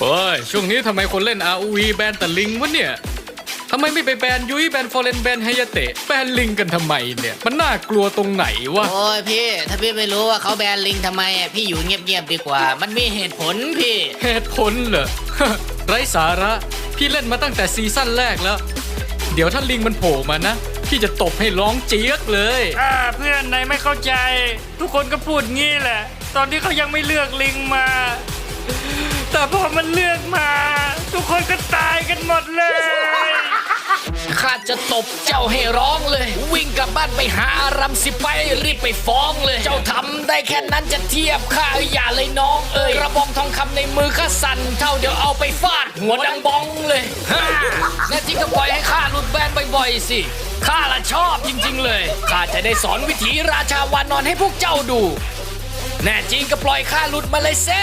โอ้ยช่วงนี้ทำไมคนเล่น ROV แบนแต่ลิงวะเนี่ยทำไมไม่ไปแบนยุ้ยแบนฟอร์เรนแบนไฮยาเตะแบนลิงกันทำไมเนี่ย มันน่ากลัวตรงไหนวะโอ้ยพี่ ถ้าพี่ไม่รู้ว่าเขาแบนลิงทำไมอะพี่อยู่เงียบๆดีกว่า มันมีเหตุผลพี่ เหตุผลเหรอ ไร้สาระ พี่เล่นมาตั้งแต่ซีซั่นแรกแล้ว เดี๋ยวถ้าลิงมันโผล่มานะ พี่จะตบให้ร้องเจี๊ยกเลย อ่าเพื่อนนายไม่เข้าใจ ทุกคนก็พูดงี้แหละ ตอนที่เขายังไม่เลือกลิงมา แต่พอมันเลือกมา ทุกคนก็ตายกันหมดเลย ข้าจะตบเจ้าให้ร้องเลย วิ่งกลับบ้านไปหาอารำสิไปรีบไปฟ้องเลย เจ้าทำได้แค่นั้นจะเทียบข้าอยอย่าเลยน้องเอ้ยกระบองทองคำในมือข้าสั่นเท่าเดี๋ยวเอาไปฟาดหัวดังบ้องเลยฮ่าแน่จริงก็ปล่อยให้ข้าหลุดแบนบ่อยๆสิข้าละชอบจริงๆเลยข้าจะได้สอนวิถีราชาวานอนให้พวกเจ้าดู แน่จริงก็ปล่อยข้าหลุดมาเลยเซ่